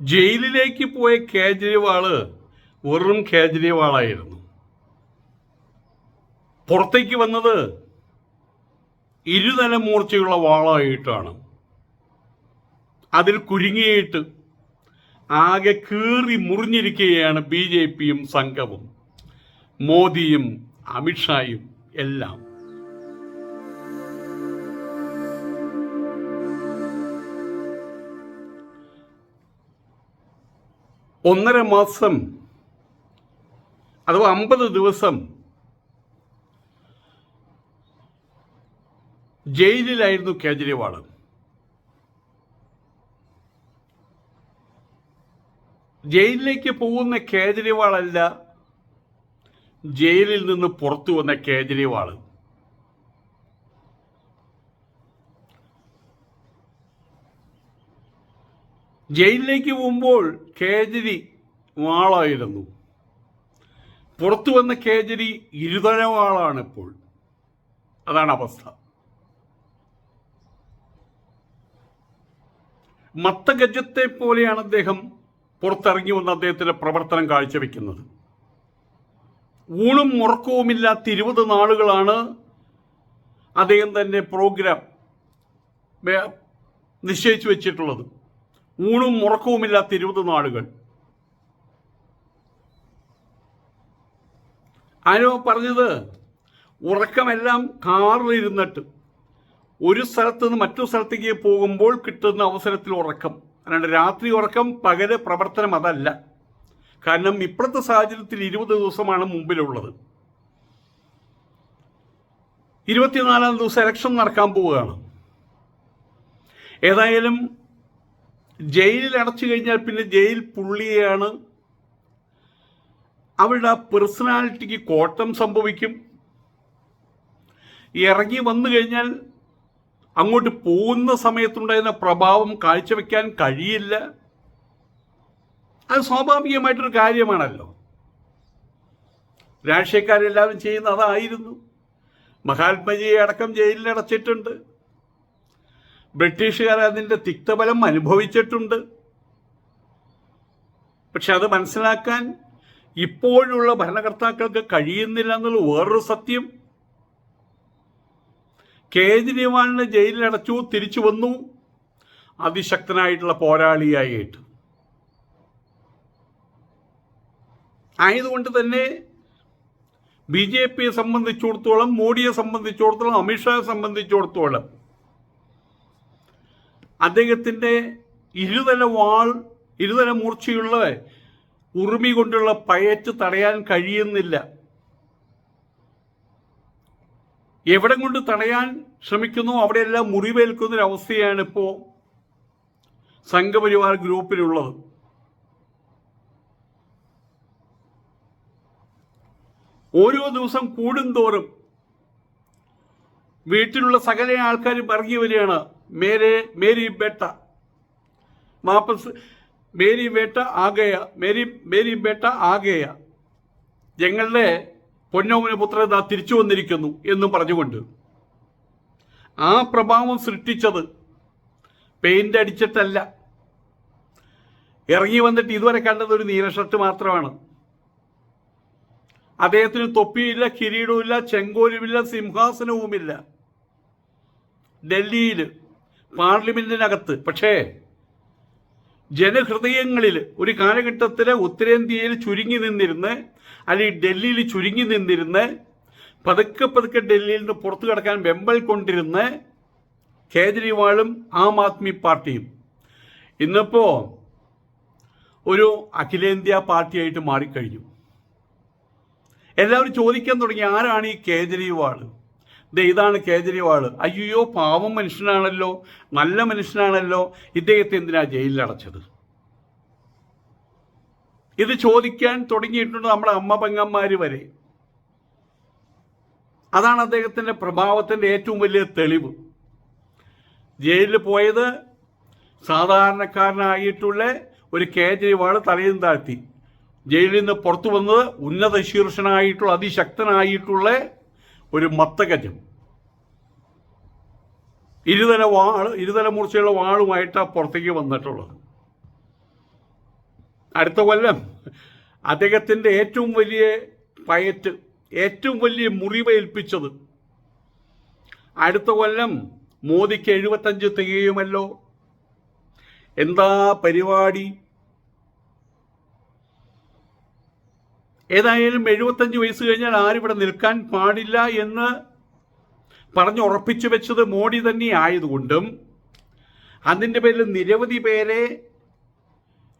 ജയിലിലേക്ക് പോയ കേജ്രിവാൾ വെറും കേജ്രിവാളായിരുന്നു. പുറത്തേക്ക് വന്നത് ഇരുതല മൂർച്ചയുള്ള വാളായിട്ടാണ്. അതിൽ കുരുങ്ങിയിട്ട് ആകെ കീറി മുറിഞ്ഞിരിക്കുകയാണ് ബി ജെ പിയും സംഘവും. മോദിയും അമിത്ഷായും എല്ലാം. ഒന്നര മാസം അഥവാ അമ്പത് ദിവസം ജയിലിലായിരുന്നു കേജ്രിവാൾ. ജയിലിലേക്ക് പോകുന്ന കേജ്രിവാളല്ല ജയിലിൽ നിന്ന് പുറത്തു വന്ന കേജ്രിവാൾ. ജയിലിലേക്ക് പോകുമ്പോൾ കേജരി വാളായിരുന്നു. പുറത്തു വന്ന കേജരി ഇരുതര വാളാണ് ഇപ്പോൾ അതാണ് അവസ്ഥ. മത്തഗജത്തെ പോലെയാണ് അദ്ദേഹം പുറത്തിറങ്ങി വന്ന അദ്ദേഹത്തിന്റെ പ്രവർത്തനം കാഴ്ചവെക്കുന്നത്. ഊണും ഉറക്കവുമില്ലാത്ത ഇരുപത് നാളുകളാണ് അദ്ദേഹം തന്നെ പ്രോഗ്രാം നിശ്ചയിച്ചു വെച്ചിട്ടുള്ളത്. ഊണും ഉറക്കവുമില്ലാത്ത ഇരുപത് നാളുകൾ. ആരോ പറഞ്ഞത് ഉറക്കമെല്ലാം കാറിലിരുന്നിട്ട് ഒരു സ്ഥലത്ത് നിന്ന് മറ്റു സ്ഥലത്തേക്ക് പോകുമ്പോൾ കിട്ടുന്ന അവസരത്തിൽ ഉറക്കം. അല്ലാണ്ട് രാത്രി ഉറക്കം പകൽ പ്രവർത്തനം അതല്ല. കാരണം ഇപ്പോഴത്തെ സാഹചര്യത്തിൽ ഇരുപത് ദിവസമാണ് മുമ്പിലുള്ളത്. ഇരുപത്തിനാലാം ദിവസം ഇലക്ഷൻ നടക്കാൻ പോവുകയാണ്. ഏതായാലും ജയിലിൽ അടച്ചു കഴിഞ്ഞാൽ പിന്നെ ജയിൽ പുള്ളിയാണ് അവരുടെ പേഴ്സണാലിറ്റിക്ക് കോട്ടം സംഭവിക്കും. ഇറങ്ങി വന്നു കഴിഞ്ഞാൽ അങ്ങോട്ട് പോകുന്ന സമയത്തുണ്ടായിരുന്ന പ്രഭാവം കാഴ്ചവെക്കാൻ കഴിയില്ല. അത് സ്വാഭാവികമായിട്ടൊരു കാര്യമാണല്ലോ. രാഷ്ട്രീയക്കാരെല്ലാവരും ചെയ്യുന്ന അതായിരുന്നു. മഹാത്മജിയെ അടക്കം ജയിലിൽ അടച്ചിട്ടുണ്ട്. ബ്രിട്ടീഷുകാർ അതിന്റെ തിക്തഫലം അനുഭവിച്ചിട്ടുണ്ട്. പക്ഷെ അത് മനസ്സിലാക്കാൻ ഇപ്പോഴുള്ള ഭരണകർത്താക്കൾക്ക് കഴിയുന്നില്ല എന്നുള്ള വേറൊരു സത്യം. കേജ്രിവാളിനെ ജയിലിലടച്ചു തിരിച്ചു വന്നു. അതിശക്തനായിട്ടുള്ള പോരാളിയായിട്ട്. ആയതുകൊണ്ട് തന്നെ ബി ജെ പിയെ സംബന്ധിച്ചിടത്തോളം മോഡിയെ സംബന്ധിച്ചിടത്തോളം അമിത്ഷായെ സംബന്ധിച്ചിടത്തോളം അദ്ദേഹത്തിന്റെ ഇരുതല വാൾ ഇരുതല മൂർച്ചയുള്ള ഉറുമി കൊണ്ടുള്ള പയറ്റ് തടയാൻ കഴിയുന്നില്ല. എവിടെ കൊണ്ട് തടയാൻ ശ്രമിക്കുന്നു അവിടെയെല്ലാം മുറിവേൽക്കുന്നൊരവസ്ഥയാണ് ഇപ്പോൾ സംഘപരിവാർ ഗ്രൂപ്പിലുള്ളത്. ഓരോ ദിവസം കൂടുന്തോറും വീട്ടിലുള്ള സകല ആൾക്കാരും ഇറങ്ങി വരികയാണ് मेरी मेरी മേരി ബേട്ട ആകയ മേരി മേരി ബേട്ട ആകയ. ഞങ്ങളുടെ പൊന്നോമന പുത്രൻ ഇതാ തിരിച്ചു വന്നിരിക്കുന്നു എന്ന് പറഞ്ഞുകൊണ്ട് ആ പ്രഭാവം സൃഷ്ടിച്ചത് പെയിന്റ് അടിച്ചിട്ടല്ല. ഇറങ്ങി വന്നിട്ട് ഇതുവരെ കണ്ടത് ഒരു നീല ഷർട്ട് മാത്രമാണ്. അദ്ദേഹത്തിന് തൊപ്പിയില്ല കിരീടവുമില്ല ചെങ്കോലുമില്ല സിംഹാസനവുമില്ല. ഡൽഹിയിൽ പാർലമെന്റിനകത്ത്. പക്ഷേ ജനഹൃദയങ്ങളിൽ ഒരു കാലഘട്ടത്തിൽ ഉത്തരേന്ത്യയിൽ ചുരുങ്ങി നിന്നിരുന്ന് അല്ലെങ്കിൽ ഡൽഹിയിൽ ചുരുങ്ങി നിന്നിരുന്ന് പതുക്കെ പതുക്കെ ഡൽഹിയിൽ നിന്ന് പുറത്തു കിടക്കാൻ വെമ്പൽ കൊണ്ടിരുന്ന് കേജ്രിവാളും ആം ആദ്മി പാർട്ടിയും. ഇന്നിപ്പോ ഒരു അഖിലേന്ത്യാ പാർട്ടിയായിട്ട് മാറിക്കഴിഞ്ഞു. എല്ലാവരും ചോദിക്കാൻ തുടങ്ങി ആരാണ് ഈ കേജ്രിവാൾ ദേ ഇതാണ് കേജ്രിവാൾ അയ്യോ പാവം മനുഷ്യനാണല്ലോ. നല്ല മനുഷ്യനാണല്ലോ. ഇദ്ദേഹത്തെ എന്തിനാ ജയിലിൽ അടച്ചത്? ഇത് ചോദിക്കാൻ തുടങ്ങിയിട്ടുണ്ട് നമ്മുടെ അമ്മ പെങ്ങന്മാർ വരെ. അതാണ് അദ്ദേഹത്തിന്റെ പ്രഭാവത്തിന്റെ ഏറ്റവും വലിയ തെളിവ്. ജയിലിൽ പോയത് സാധാരണക്കാരനായിട്ടുള്ള ഒരു കേജ്രിവാൾ തലയും താഴ്ത്തി. ജയിലിൽ നിന്ന് പുറത്തു വന്നത് ഉന്നത ശീർഷനായിട്ടുള്ള അതിശക്തനായിട്ടുള്ള ഒരു മത്തഗജം ഇരുതല വാൾ ഇരുതല മൂർച്ചയുള്ള വാളുമായിട്ടാണ് പുറത്തേക്ക് വന്നിട്ടുള്ളത്. അടുത്ത കൊല്ലം അദ്ദേഹത്തിന്റെ ഏറ്റവും വലിയ പയറ്റ് ഏറ്റവും വലിയ മുറിവേൽപ്പിച്ചത്. അടുത്ത കൊല്ലം മോദിക്ക് എഴുപത്തഞ്ച് തികയുമല്ലോ. എന്താ പരിപാടി? ഏതായാലും എഴുപത്തഞ്ച് വയസ്സ് കഴിഞ്ഞാൽ ആരും ഇവിടെ നിൽക്കാൻ പാടില്ല എന്ന് പറഞ്ഞ് ഉറപ്പിച്ചു വെച്ചത് മോഡി തന്നെ ആയതുകൊണ്ടും അതിന്റെ പേരിൽ നിരവധി പേരെ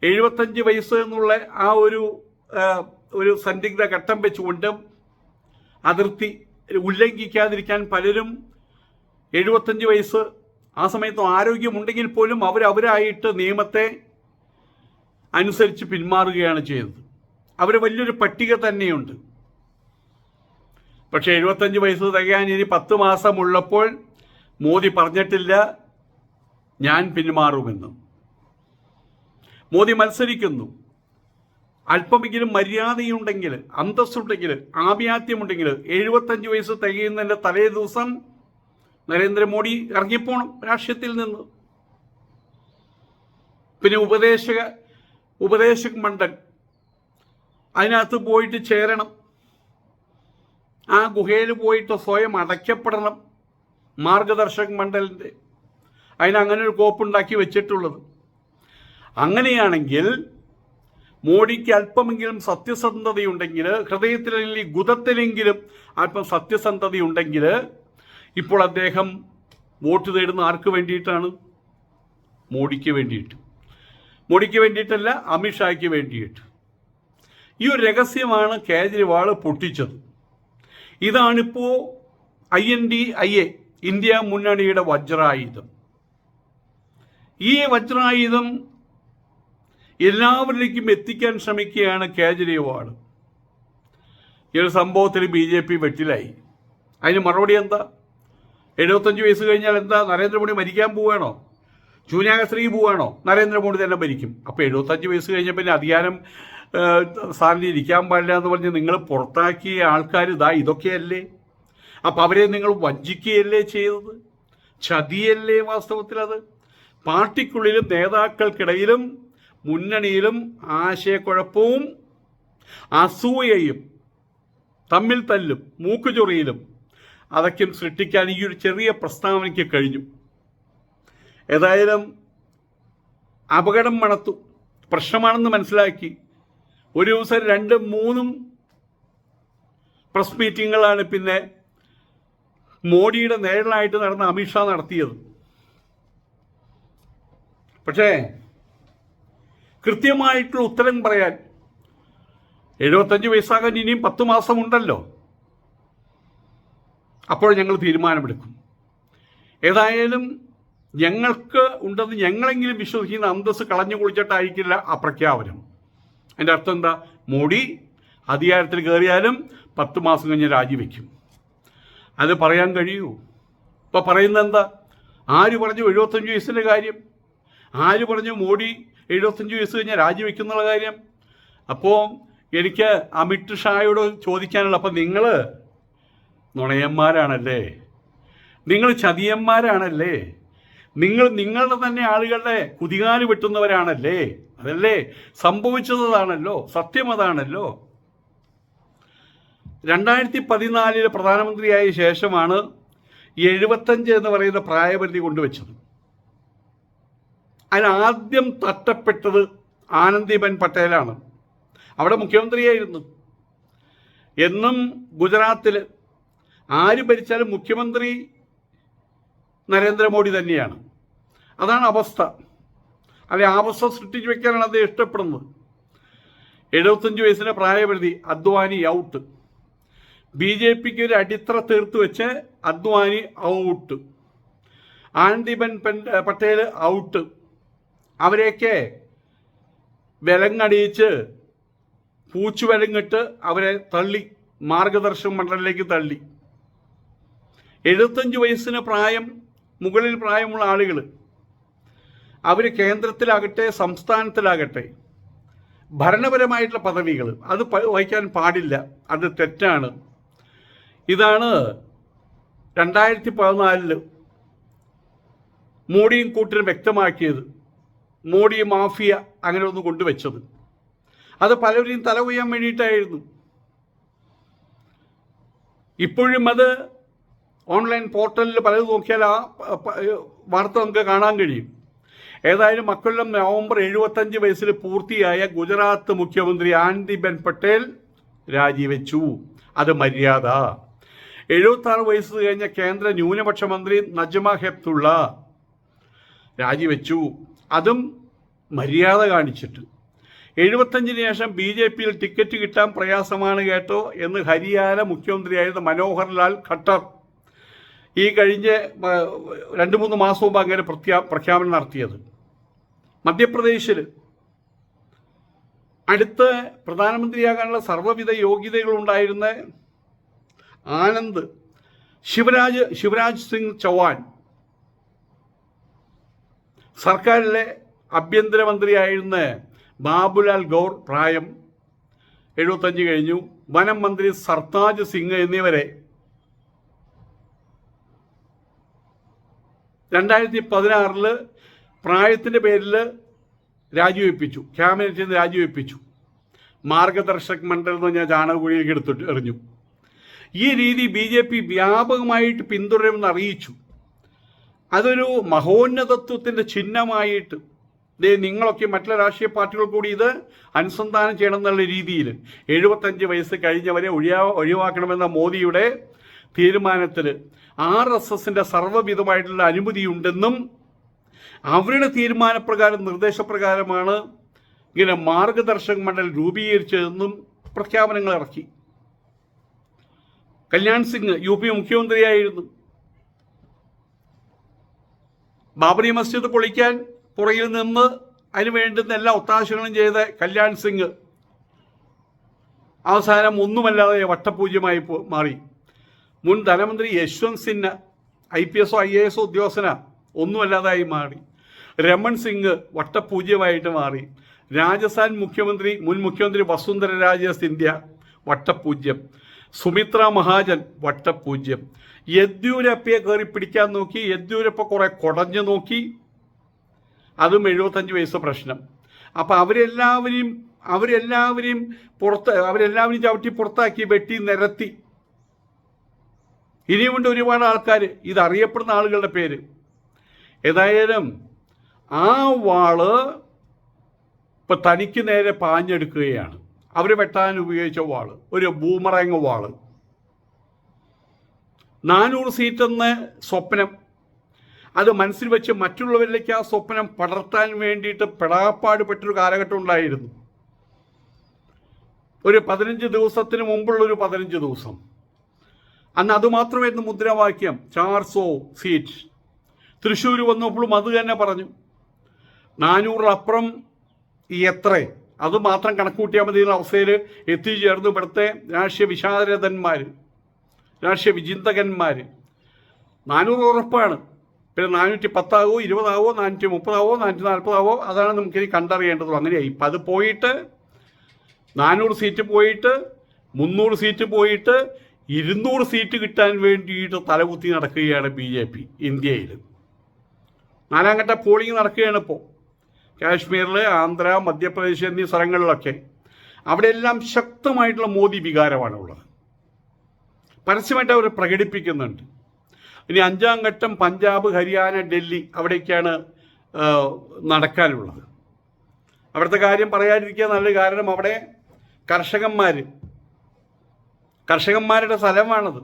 എഴുപത്തഞ്ച് വയസ്സ് എന്നുള്ള ആ ഒരു ഒരു സന്ദിഗ്ധ ഘട്ടം വെച്ചുകൊണ്ടും അതിർത്തി ഉല്ലംഘിക്കാതിരിക്കാൻ പലരും എഴുപത്തഞ്ച് വയസ്സ് ആ സമയത്ത് ആരോഗ്യമുണ്ടെങ്കിൽ പോലും അവരവരായിട്ട് നിയമത്തെ അനുസരിച്ച് പിന്മാറുകയാണ് ചെയ്തത്. അവർ വലിയൊരു പട്ടിക തന്നെയുണ്ട്. പക്ഷേ എഴുപത്തഞ്ച് വയസ്സ് തികയാൻ ഇനി പത്ത് മാസമുള്ളപ്പോൾ മോദി പറഞ്ഞിട്ടില്ല ഞാൻ പിന്മാറുമെന്ന്. മോദി മത്സരിക്കുന്നു. അല്പമെങ്കിലും മര്യാദയുണ്ടെങ്കിൽ അന്തസ്സുണ്ടെങ്കിൽ ആഭിയാത്യമുണ്ടെങ്കിൽ എഴുപത്തഞ്ച് വയസ്സ് തികയുന്നതിന്റെ തലേ ദിവസം നരേന്ദ്രമോദി ഇറങ്ങിപ്പോണം രാഷ്ട്രീയത്തിൽ നിന്ന്. പിന്നെ ഉപദേശക ഉപദേശക മണ്ഡൽ അതിനകത്ത് പോയിട്ട് ചേരണം. ആ ഗുഹയിൽ പോയിട്ട് സ്വയം അടയ്ക്കപ്പെടണം മാർഗദർശക് മണ്ഡലിന്റെ അതിനങ്ങനെ ഒരു കോപ്പുണ്ടാക്കി വെച്ചിട്ടുള്ളത്. അങ്ങനെയാണെങ്കിൽ മോഡിക്ക് അല്പമെങ്കിലും സത്യസന്ധതയുണ്ടെങ്കിൽ ഹൃദയത്തിലെങ്കിൽ ഗുതത്തിലെങ്കിലും അല്പം സത്യസന്ധതയുണ്ടെങ്കിൽ ഇപ്പോൾ അദ്ദേഹം വോട്ട് തേടുന്ന ആർക്ക് വേണ്ടിയിട്ടാണ്? മോഡിക്ക് വേണ്ടിയിട്ട്. മോഡിക്ക് വേണ്ടിയിട്ടല്ല അമിത്ഷായ്ക്ക് വേണ്ടിയിട്ട്. ഈ ഒരു രഹസ്യമാണ് കേജ്രിവാൾ പൊട്ടിച്ചത്. ഇതാണിപ്പോൾ I N D I A India മുന്നണിയുടെ വജ്രായുധം. ഈ വജ്രായുധം എല്ലാവരിലേക്കും എത്തിക്കാൻ ശ്രമിക്കുകയാണ് കേജ്രിവാൾ ഈ ഒരു സംഭവത്തിൽ ബി ജെ പി വെട്ടിലായി. അതിന് മറുപടി എന്താ? എഴുപത്തഞ്ച് വയസ്സ് കഴിഞ്ഞാൽ എന്താ? നരേന്ദ്രമോദി മരിക്കാൻ പോവുകയാണോ ജൂനിയാശ്രീ പോവുകയാണോ നരേന്ദ്രമോദി തന്നെ ഭരിക്കും അപ്പോൾ എഴുപത്തഞ്ച് വയസ്സ് കഴിഞ്ഞ പിന്നെ അധികാരം സ്ഥാനത്ത് ഇരിക്കാൻ പാടില്ല എന്ന് പറഞ്ഞ് നിങ്ങൾ പുറത്താക്കിയ ആൾക്കാർ ഇതാ ഇതൊക്കെയല്ലേ? അപ്പം അവരെ നിങ്ങൾ വഞ്ചിക്കുകയല്ലേ ചെയ്തത്? ചതിയല്ലേ വാസ്തവത്തിൽ അത് പാർട്ടിക്കുള്ളിലും നേതാക്കൾക്കിടയിലും മുന്നണിയിലും ആശയക്കുഴപ്പവും അസൂയയും തമ്മിൽ തല്ലും മൂക്കുചൊറിയിലും അതൊക്കെയും സൃഷ്ടിക്കാൻ ഈ ഒരു ചെറിയ പ്രസ്താവനയ്ക്ക് കഴിഞ്ഞു. ഏതായാലും അപകടം മണത്തു പ്രശ്നമാണെന്ന് മനസ്സിലാക്കി. ഒരു ദിവസം രണ്ടും മൂന്നും പ്രസ് മീറ്റിങ്ങുകളാണ് പിന്നെ മോഡിയുടെ നേരിലായിട്ട് നടന്ന അമിത്ഷാ നടത്തിയത്. പക്ഷേ കൃത്യമായിട്ടുള്ള ഉത്തരം പറയാൻ എഴുപത്തഞ്ച് വയസ്സാകാൻ ഇനിയും പത്ത് മാസമുണ്ടല്ലോ. അപ്പോൾ ഞങ്ങൾ തീരുമാനമെടുക്കും. ഏതായാലും ഞങ്ങൾക്ക് ഉണ്ടെന്ന് ഞങ്ങളെങ്കിലും വിശ്വസിക്കുന്ന അന്തസ് കളഞ്ഞു കുളിച്ചിട്ടായിരിക്കില്ല ആ പ്രഖ്യാപനം. എന്റെ അർത്ഥം എന്താ? മോഡി അധികാരത്തിൽ കയറിയാലും പത്ത് മാസം കഴിഞ്ഞ് രാജിവെക്കും. അത് പറയാൻ കഴിയൂ. ഇപ്പോൾ പറയുന്നത് എന്താ? ആര് പറഞ്ഞു എഴുപത്തഞ്ച് വയസ്സിന്റെ കാര്യം? ആര് പറഞ്ഞു മോഡി എഴുപത്തഞ്ച് വയസ്സ് കഴിഞ്ഞാൽ രാജിവെക്കുന്നുള്ള കാര്യം? അപ്പോൾ എനിക്ക് അമിത് ഷായോട് ചോദിക്കാനുള്ള അപ്പം നിങ്ങൾ നുണയന്മാരാണല്ലേ? നിങ്ങൾ ചതിയന്മാരാണല്ലേ? നിങ്ങൾ നിങ്ങളുടെ തന്നെ ആളുകളുടെ കുതികാൽ വെട്ടുന്നവരാണല്ലേ? അതല്ലേ? സംഭവിച്ചതാണല്ലോ? സത്യം അതാണല്ലോ രണ്ടായിരത്തി പതിനാലിൽ പ്രധാനമന്ത്രിയായ ശേഷമാണ് എഴുപത്തഞ്ച് എന്ന് പറയുന്ന പ്രായപരിധി കൊണ്ടുവച്ചത്. അതിനാദ്യം തട്ടപ്പെട്ടത് ആനന്ദിബെൻ പട്ടേലാണ്. അവിടെ മുഖ്യമന്ത്രിയായിരുന്നു. എന്നും ഗുജറാത്തിൽ ആര് ഭരിച്ചാലും മുഖ്യമന്ത്രി നരേന്ദ്രമോദി തന്നെയാണ്. അതാണ് അവസ്ഥ. അല്ലെ ആ അവസ്ഥ സൃഷ്ടിച്ചു വെക്കാനാണ് അദ്ദേഹം ഇഷ്ടപ്പെടുന്നത്. എഴുപത്തഞ്ച് വയസ്സിന്റെ പ്രായപരിധി അദ്വാനി ഔട്ട്. ബി ജെ പിക്ക് ഒരു അടിത്തറ തീർത്ത് വെച്ച് അദ്വാനി ഔട്ട്. ആനന്ദിബൻ പട്ടേൽ ഔട്ട്. അവരെയൊക്കെ വിലങ്ങടിയിച്ച് പൂച്ചു വിലങ്ങിട്ട് അവരെ തള്ളി മാർഗദർശക മണ്ഡലിലേക്ക് തള്ളി. എഴുപത്തഞ്ച് വയസ്സിന് പ്രായം മുകളിൽ പ്രായമുള്ള ആളുകൾ. അവർ കേന്ദ്രത്തിലാകട്ടെ സംസ്ഥാനത്തിലാകട്ടെ ഭരണപരമായിട്ടുള്ള പദവികൾ. അത് വഹിക്കാൻ പാടില്ല. അത് തെറ്റാണ്. ഇതാണ് രണ്ടായിരത്തി പതിനാലിൽ മോഡിയും കൂട്ടിനും വ്യക്തമാക്കിയത്. മോഡി മാഫിയ അങ്ങനെ ഒന്ന് കൊണ്ടുവച്ചത്. അത് പലവരെയും തല ഉയ്യാൻ വേണ്ടിയിട്ടായിരുന്നു. ഇപ്പോഴും അത് ഓൺലൈൻ പോർട്ടലിൽ പലത് നോക്കിയാൽ ആ വാർത്ത നമുക്ക് കാണാൻ കഴിയും. ഏതായാലും അക്കൊല്ലം നവംബർ എഴുപത്തഞ്ച് വയസ്സിൽ പൂർത്തിയായ ഗുജറാത്ത് മുഖ്യമന്ത്രി ആനന്ദിബെൻ പട്ടേൽ രാജിവെച്ചു. അത് മര്യാദ. എഴുപത്താറ് വയസ്സ് കഴിഞ്ഞ കേന്ദ്ര ന്യൂനപക്ഷ മന്ത്രി നജ്മ ഹെപ്തുള്ള രാജിവെച്ചു. അതും മര്യാദ കാണിച്ചിട്ട്. എഴുപത്തഞ്ചിന് ശേഷം ബി ജെ പിയിൽ ടിക്കറ്റ് കിട്ടാൻ പ്രയാസമാണ് കേട്ടോ എന്ന് ഹരിയാന മുഖ്യമന്ത്രിയായിരുന്ന മനോഹർലാൽ ഖട്ടർ ഈ കഴിഞ്ഞ രണ്ട് മൂന്ന് മാസം മുമ്പ് അങ്ങനെ പ്രത്യാ പ്രഖ്യാപനം നടത്തിയത്. മധ്യപ്രദേശിൽ അടുത്ത പ്രധാനമന്ത്രിയാകാനുള്ള സർവവിധ യോഗ്യതകളുണ്ടായിരുന്ന ആനന്ദ് ശിവരാജ് ശിവരാജ് സിംഗ് ചൗഹാൻ സർക്കാരിലെ ആഭ്യന്തരമന്ത്രിയായിരുന്ന ബാബുലാൽ ഗൗർ പ്രായം എഴുപത്തഞ്ച് കഴിഞ്ഞു. വനം മന്ത്രി സർത്താജ് സിംഗ് എന്നിവരെ രണ്ടായിരത്തി പതിനാറിൽ പ്രായത്തിന്റെ പേരിൽ രാജിവെപ്പിച്ചു. ക്യാബിനറ്റിൽ നിന്ന് രാജിവെപ്പിച്ചു. മാർഗദർശക് മണ്ഡൽ എന്ന് ചാണകക്കുഴിയിലേക്ക് എടുത്തിട്ട് എറിഞ്ഞു. ഈ രീതി ബി ജെ പി വ്യാപകമായിട്ട് പിന്തുടരുമെന്ന് അറിയിച്ചു. അതൊരു മഹോന്നതത്വത്തിന്റെ ചിഹ്നമായിട്ട് ദേ നിങ്ങളൊക്കെ മറ്റുള്ള രാഷ്ട്രീയ പാർട്ടികൾ കൂടി ഇത് അനുസന്ധാനം ചെയ്യണം എന്നുള്ള രീതിയിൽ എഴുപത്തഞ്ച് വയസ്സ് കഴിഞ്ഞവരെ ഒഴിയാ ഒഴിവാക്കണമെന്ന മോദിയുടെ തീരുമാനത്തിൽ ആർ എസ് എസിന്റെ സർവവിധമായിട്ടുള്ള അനുമതിയുണ്ടെന്നും അവരുടെ തീരുമാനപ്രകാരം നിർദ്ദേശപ്രകാരമാണ് ഇങ്ങനെ മാർഗദർശക മണ്ഡൽ രൂപീകരിച്ചതെന്നും പ്രഖ്യാപനങ്ങൾ ഇറക്കി. കല്യാൺ സിംഗ് യു പി മുഖ്യമന്ത്രിയായിരുന്നു. ബാബറി മസ്ജിദ് പൊളിക്കാൻ പുറകിൽ നിന്ന് അതിന് വേണ്ടുന്ന എല്ലാ ഒത്താശകളും ചെയ്ത കല്യാൺ സിംഗ് അവസാനം ഒന്നുമല്ലാതെ വട്ടപൂജ്യമായി മാറി. മുൻ ധനമന്ത്രി യശ്വന്ത് സിന്ന ഐ പി എസോ ഐ എ എസോ ഉദ്യോഗസ്ഥന. ഒന്നുമല്ലാതായി മാറി. രമൺ സിംഗ് വട്ടപൂജ്യമായിട്ട് മാറി. രാജസ്ഥാൻ മുഖ്യമന്ത്രി മുൻ മുഖ്യമന്ത്രി വസുന്ധര രാജ സിന്ധ്യ വട്ടപൂജ്യം. സുമിത്ര മഹാജൻ വട്ടപൂജ്യം. യെദ്യൂരപ്പയെ കയറി പിടിക്കാൻ നോക്കി യെദ്യൂരപ്പ കുറെ കുടഞ്ഞു നോക്കി. അതും എഴുപത്തഞ്ച് വയസ്സ് പ്രശ്നം. അപ്പം അവരെല്ലാവരെയും അവരെല്ലാവരെയും പുറത്ത് അവരെല്ലാവരെയും ചവിട്ടി പുറത്താക്കി വെട്ടി നിരത്തി. ഇനിയുമുണ്ട് ഒരുപാട് ആൾക്കാർ ഇതറിയപ്പെടുന്ന ആളുകളുടെ പേര്. ഏതായാലും ആ വാൾ ഇപ്പം തനിക്ക് നേരെ പാഞ്ഞെടുക്കുകയാണ്. അവർ വെട്ടാൻ ഉപയോഗിച്ച വാൾ. ഒരു ഭൂമറങ്ങ വാൾ. നാനൂറ് സീറ്റെന്ന സ്വപ്നം. അത് മനസ്സിൽ വെച്ച് മറ്റുള്ളവരിലേക്ക് ആ സ്വപ്നം പടർത്താൻ വേണ്ടിയിട്ട് പെടാപ്പാട് പെട്ടൊരു കാലഘട്ടം ഉണ്ടായിരുന്നു. ഒരു പതിനഞ്ച് ദിവസത്തിന് മുമ്പുള്ളൊരു പതിനഞ്ച് ദിവസം. അന്ന് അതുമാത്രമായിരുന്നു മുദ്രാവാക്യം. ചാർസോ സീറ്റ് തൃശ്ശൂർ വന്നപ്പോഴും അത് തന്നെ പറഞ്ഞു. നാനൂറിലപ്പുറം ഈ എത്ര? അത് മാത്രം കണക്കൂട്ടിയാൽ മതി എന്ന അവസ്ഥയിൽ എത്തിച്ചേർന്നു ഇവിടുത്തെ രാഷ്ട്രീയ വിശാരദന്മാർ രാഷ്ട്രീയ വിചിന്തകന്മാർ നാനൂറ് ഉറപ്പാണ്. പിന്നെ നാനൂറ്റി പത്താവോ ഇരുപതാവോ നാനൂറ്റി മുപ്പതാവോ നാനൂറ്റി നാൽപ്പതാവോ അതാണ് നമുക്കിനി കണ്ടറിയേണ്ടത് അങ്ങനെയായി ഇപ്പം അത് പോയിട്ട് നാനൂറ് സീറ്റ് പോയിട്ട് മുന്നൂറ് സീറ്റ് പോയിട്ട് ഇരുന്നൂറ് സീറ്റ് കിട്ടാൻ വേണ്ടിയിട്ട് തലകുത്തി നടക്കുകയാണ് ബി ജെ പി ഇന്ത്യയിൽ നാലാംഘട്ട പോളിംഗ് നടക്കുകയാണ് ഇപ്പോൾ കാശ്മീരിൽ ആന്ധ്ര മധ്യപ്രദേശ് എന്നീ സ്ഥലങ്ങളിലൊക്കെ അവിടെയെല്ലാം ശക്തമായിട്ടുള്ള മോദി വികാരമാണ് ഉള്ളത് പരസ്യമായിട്ട് അവർ പ്രകടിപ്പിക്കുന്നുണ്ട്. ഇനി അഞ്ചാം ഘട്ടം പഞ്ചാബ് ഹരിയാന ഡൽഹി അവിടേക്കാണ് നടക്കാനുള്ളത്. അവിടുത്തെ കാര്യം പറയാതിരിക്കുക നല്ല കാരണം അവിടെ കർഷകന്മാർ കർഷകന്മാരുടെ സ്ഥലമാണത്.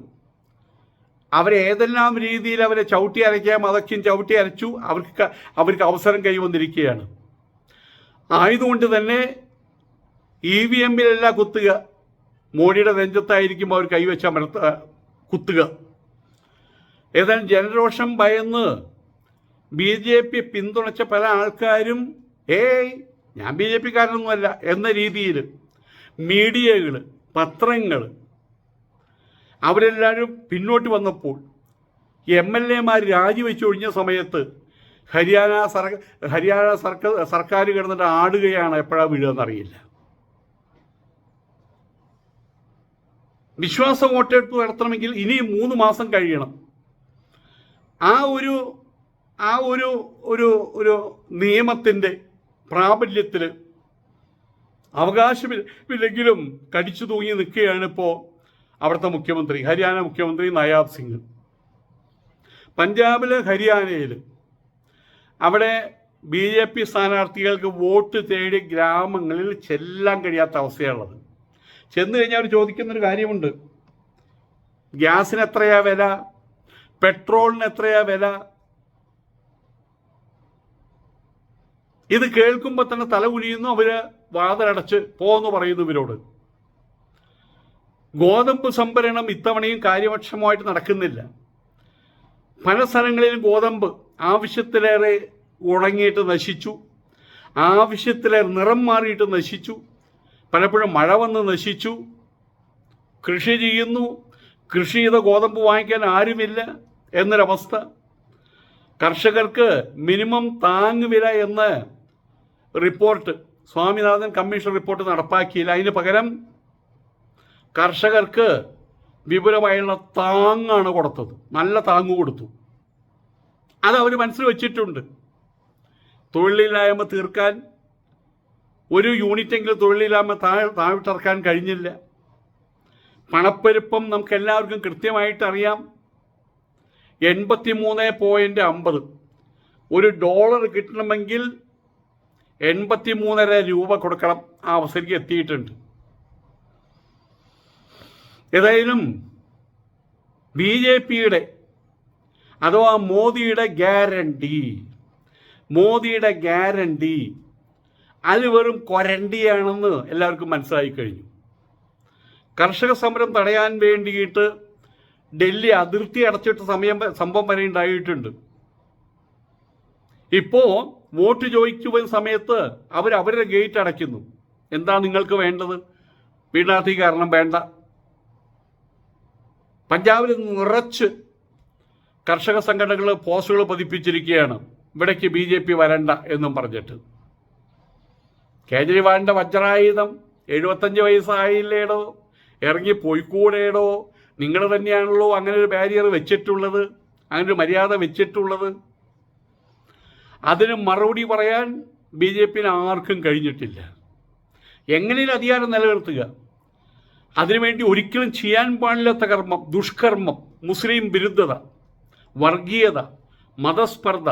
അവരേതെല്ലാം രീതിയിൽ അവരെ ചവിട്ടി അരയ്ക്കാം അതൊക്കെയും ചവിട്ടി അരച്ചു അവർക്ക് അവർക്ക് അവസരം കൈവന്നിരിക്കുകയാണ്. ആയതുകൊണ്ട് തന്നെ ഇ വി എമ്മിലല്ല കുത്തുക മോഡിയുടെ നെഞ്ചത്തായിരിക്കും അവർ കൈവച്ച മരത്ത് കുത്തുക. ഏതായാലും ജനരോഷം ഭയന്ന് ബി ജെ പി പിന്തുണച്ച പല ആൾക്കാരും ഏയ് ഞാൻ ബി ജെ പിക്കാരനൊന്നുമല്ല എന്ന രീതിയിൽ മീഡിയകൾ പത്രങ്ങൾ അവരെല്ലാവരും പിന്നോട്ട് വന്നപ്പോൾ എം എൽ എമാർ രാജിവെച്ചൊഴിഞ്ഞ സമയത്ത് ഹരിയാന സർ ഹരിയാന സർക്കാർ സർക്കാർ കിടന്നിട്ട് ആടുകയാണ് എപ്പോഴാണ് വീഴുകയെന്നറിയില്ല. വിശ്വാസ വോട്ടെടുപ്പ് നടത്തണമെങ്കിൽ ഇനിയും മൂന്ന് മാസം കഴിയണം. ആ ഒരു ആ ഒരു ഒരു ഒരു നിയമത്തിന്റെ പ്രാബല്യത്തിൽ അവകാശമില്ലെങ്കിലും കടിച്ചു തൂങ്ങി നിൽക്കുകയാണ് ഇപ്പോൾ അവിടുത്തെ മുഖ്യമന്ത്രി ഹരിയാന മുഖ്യമന്ത്രി നയാബ് സിംഗ്. പഞ്ചാബിൽ ഹരിയാനയിൽ അവിടെ ബി ജെ പി സ്ഥാനാർത്ഥികൾക്ക് വോട്ട് തേടി ഗ്രാമങ്ങളിൽ ചെല്ലാൻ കഴിയാത്ത അവസ്ഥയാണുള്ളത്. ചെന്ന് കഴിഞ്ഞാൽ അവർ ചോദിക്കുന്നൊരു കാര്യമുണ്ട്. ഗ്യാസിന് എത്രയാ വില? പെട്രോളിന് എത്രയാ വില? ഇത് കേൾക്കുമ്പോൾ തന്നെ തല കുനിയുന്നു അവർ വാതിലടച്ച് പോന്ന് പറയുന്നു ഇവരോട്. ഗോതമ്പ് സംഭരണം ഇത്തവണയും കാര്യക്ഷമമായിട്ട് നടക്കുന്നില്ല. പല സ്ഥലങ്ങളിലും ഗോതമ്പ് ആവശ്യത്തിലേറെ ഉണങ്ങിയിട്ട് നശിച്ചു. ആവശ്യത്തിലേറെ നിറം മാറിയിട്ട് നശിച്ചു. പലപ്പോഴും മഴ വന്ന് നശിച്ചു. കൃഷി ചെയ്യുന്നു. കൃഷി ചെയ്ത ഗോതമ്പ് വാങ്ങിക്കാൻ ആരുമില്ല എന്നൊരവസ്ഥ. കർഷകർക്ക് മിനിമം താങ്ങുവില എന്ന് റിപ്പോർട്ട് സ്വാമിനാഥൻ കമ്മീഷൻ റിപ്പോർട്ട് നടപ്പാക്കിയില്ല. അതിന് പകരം കർഷകർക്ക് വിപുലമായുള്ള താങ്ങാണ് കൊടുത്തത്. നല്ല താങ്ങ് കൊടുത്തു. അത് അവർ മനസ്സിൽ വെച്ചിട്ടുണ്ട്. തൊഴിലില്ലായ്മ തീർക്കാൻ ഒരു യൂണിറ്റെങ്കിലും തൊഴിലില്ലായ്മ താഴ് താഴ്ത്തിറക്കാൻ കഴിഞ്ഞില്ല. പണപ്പെരുപ്പം നമുക്ക് എല്ലാവർക്കും കൃത്യമായിട്ട് അറിയാം. എൺപത്തി മൂന്ന് പോയിന്റ് അമ്പത്. ഒരു ഡോളർ കിട്ടണമെങ്കിൽ എൺപത്തി മൂന്നര രൂപ കൊടുക്കണം ആ അവസരയ്ക്ക് എത്തിയിട്ടുണ്ട്. ഏതായാലും ബി ജെ പിയുടെ അഥവാ മോദിയുടെ ഗ്യാരണ്ടി മോദിയുടെ ഗ്യാരണ്ടി അത് വെറും കൊരണ്ടിയാണെന്ന് എല്ലാവർക്കും മനസ്സിലായി കഴിഞ്ഞു. കർഷക സമരം തടയാൻ വേണ്ടിയിട്ട് ഡൽഹി അതിർത്തി അടച്ചിട്ട് സമയം സംഭവം വരെ ഉണ്ടായിട്ടുണ്ട്. ഇപ്പോ വോട്ട് ചോദിക്കുന്ന സമയത്ത് അവർ അവരുടെ ഗേറ്റ് അടയ്ക്കുന്നു. എന്താ നിങ്ങൾക്ക് വേണ്ടത്? പീഡനാധികാരണം വേണ്ട. പഞ്ചാബിൽ നിറച്ച് കർഷക സംഘടനകൾ പോസ്റ്റുകൾ പതിപ്പിച്ചിരിക്കുകയാണ്. ഇവിടേക്ക് ബി ജെ പി വരണ്ട എന്നും പറഞ്ഞിട്ട്. കേജ്രിവാളിന്റെ വജ്രായുധം എഴുപത്തഞ്ച് വയസ്സായില്ലേടോ ഇറങ്ങി പോയിക്കൂടേടോ? നിങ്ങൾ തന്നെയാണല്ലോ അങ്ങനെ ഒരു ബാരിയർ വെച്ചിട്ടുള്ളത്. അങ്ങനെ ഒരു മര്യാദ വെച്ചിട്ടുള്ളത്. അതിന് മറുപടി പറയാൻ ബി ജെ പിന് ആർക്കും കഴിഞ്ഞിട്ടില്ല. എങ്ങനെയും അധികാരം നിലനിർത്തുക. അതിനുവേണ്ടി ഒരിക്കലും ചെയ്യാൻ പാടില്ലാത്ത കർമ്മം ദുഷ്കർമ്മം മുസ്ലിം വിരുദ്ധത വർഗീയത മതസ്പർദ്ധ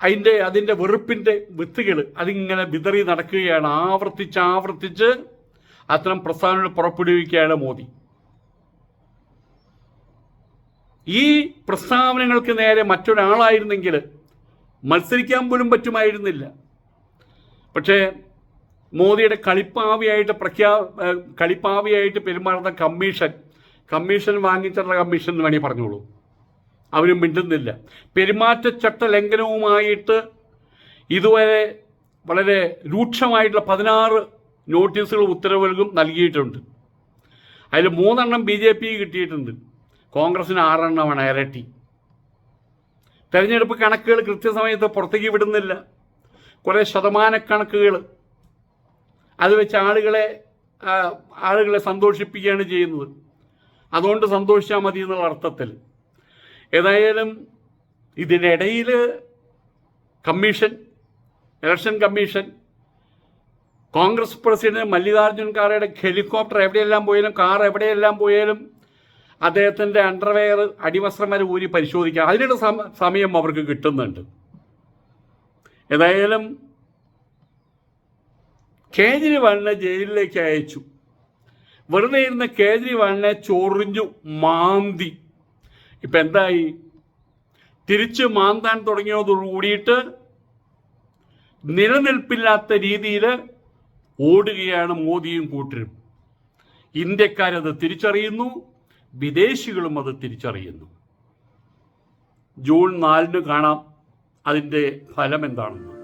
അതിന്റെ അതിന്റെ വെറുപ്പിന്റെ വിത്തുകൾ അതിങ്ങനെ വിതറി നടക്കുകയാണ്. ആവർത്തിച്ച് ആവർത്തിച്ച് അത്തരം പ്രസ്താവനകൾ പുറപ്പെടുവിക്കുകയാണ് മോദി. ഈ പ്രസ്താവനകൾക്ക് നേരെ മറ്റൊരാളായിരുന്നെങ്കിൽ മത്സരിക്കാൻ പോലും പറ്റുമായിരുന്നില്ല. പക്ഷേ മോദിയുടെ കളിപ്പാവിയായിട്ട് പ്രഖ്യാ കളിപ്പാവിയായിട്ട് പെരുമാറുന്ന കമ്മീഷൻ കമ്മീഷൻ വാങ്ങിച്ചിട്ടുള്ള കമ്മീഷൻ എന്ന് വേണമെങ്കിൽ പറഞ്ഞോളൂ. അവരും മിണ്ടുന്നില്ല. പെരുമാറ്റച്ചട്ട ലംഘനവുമായിട്ട് ഇതുവരെ വളരെ രൂക്ഷമായിട്ടുള്ള പതിനാറ് നോട്ടീസുകൾ ഉത്തരവുകളും നൽകിയിട്ടുണ്ട്. അതിൽ മൂന്നെണ്ണം ബി ജെ പി കിട്ടിയിട്ടുണ്ട്. കോൺഗ്രസിന് ആറെണ്ണമാണ് ഇരട്ടി. തെരഞ്ഞെടുപ്പ് കണക്കുകൾ കൃത്യസമയത്ത് പുറത്തേക്ക് വിടുന്നില്ല. കുറേ ശതമാനക്കണക്കുകൾ അത് വെച്ച് ആളുകളെ ആളുകളെ സന്തോഷിപ്പിക്കുകയാണ് ചെയ്യുന്നത്. അതുകൊണ്ട് സന്തോഷിച്ചാൽ മതി എന്നുള്ള അർത്ഥത്തിൽ. ഏതായാലും ഇതിനിടയിൽ commission election commission Congress president Mallikarjun ഖാറയുടെ helicopter എവിടെയെല്ലാം പോയാലും കാർ എവിടെയെല്ലാം പോയാലും അദ്ദേഹത്തിന്റെ അണ്ടർവെയർ അടിവസ്ത്രം വരെ ഊരി പരിശോധിക്കാം. അതിനുള്ള സമയം അവർക്ക് കിട്ടുന്നുണ്ട്. ഏതായാലും കേജ്രിവാളിനെ ജയിലിലേക്ക് അയച്ചു. വെറുതെ ഇരുന്ന കേജ്രിവാളിനെ ചൊറിഞ്ഞു മാന്തി. ഇപ്പം എന്തായി? തിരിച്ച് മാന്താൻ തുടങ്ങിയതോടുകൂടിയിട്ട് നിലനിൽപ്പില്ലാത്ത രീതിയിൽ ഓടുകയാണ് മോദിയും കൂട്ടരും ഇന്ത്യക്കാരത് തിരിച്ചറിയുന്നു വിദേശികളും അത് തിരിച്ചറിയുന്നു. ജൂൺ നാലിന് കാണാം അതിന്റെ ഫലം എന്താണെന്ന്